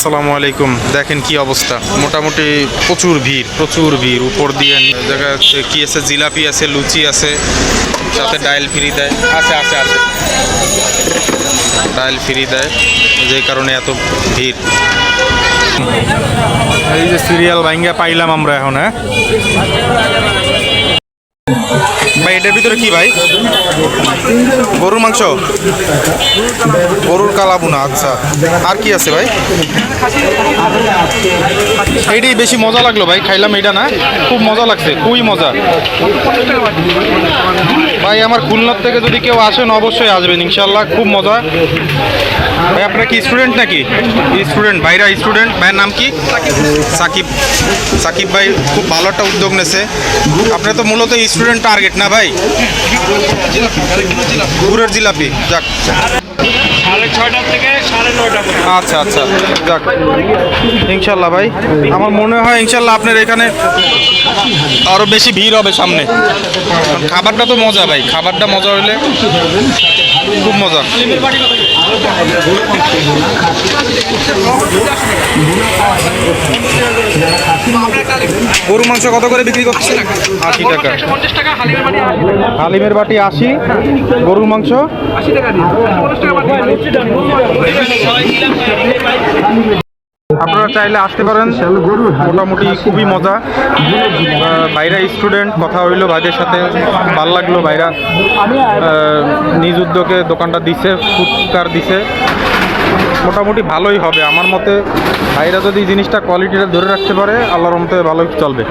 আসসালামু আলাইকুম। দেখেন কি অবস্থা। মোটামুটি প্রচুর ভিড় প্রচুর ভিড়। উপর দিয়ে জায়গা আছে কি আছে? জিলাপি আছে, লুচি আছে, সাথে ডাইল ফ্রি দেয়। আছে আছে আছে। ডাইল ফ্রি দেয়, যে কারণে এত ভিড়। এই যে সিরিয়াল ভাঙ্গা পাইলাম আমরা এখন হ্যাঁ? ভাই, এটার ভিতরে কি ভাই? গরুর মাংস? গরুর কালা কালাবুনা আচ্ছা। আর কি আছে ভাই? এইটাই বেশি মজা লাগল ভাই, খাইলাম এটা না। খুব মজা লাগছে, খুবই মজা। ভাই, আমার খুলনার থেকে যদি কেউ আসেন, অবশ্যই আসবেন। ইনশাল্লাহ খুব মজা। ভাই, আপনার কি স্টুডেন্ট নাকি? স্টুডেন্ট ভাইরা স্টুডেন্ট ভাইয়ের নাম কি? সাকিব। সাকিব ভাই, খুব ভালো একটা উদ্যোগ নেছে। আপনার তো মূলত স্টুডেন্ট টার্গেট না ভাই? গুড়ের জিলাপি। যাক। আচ্ছা আচ্ছা। যাক। ইনশাল্লাহ ভাই, আমার মনে হয় ইনশাল্লাহ আপনার এখানে আরও বেশি ভিড় হবে সামনে। খাবারটা তো মজা ভাই, খাবারটা মজা হইলে খুব মজা। গরু মাংস কত করে বিক্রি করছে আশি টাকা। হালিমের বাটি আশি গরুর মাংস? আপনারা চাইলে আসতে পারেন। মোটামুটি খুবই মজা। ভাইরা স্টুডেন্ট কথা হইল ভাইদের সাথে। ভালো লাগল ভাইরা। আহ, নিজ উদ্যোগে দোকানটা দিছে ফুটকার দিছে। মোটামুটি ভালোই হবে। আমার মতে ভাইরা যদি জিনিসটা কোয়ালিটিটা ধরে রাখতে পারে, আল্লাহর মতে ভালোই চলবে।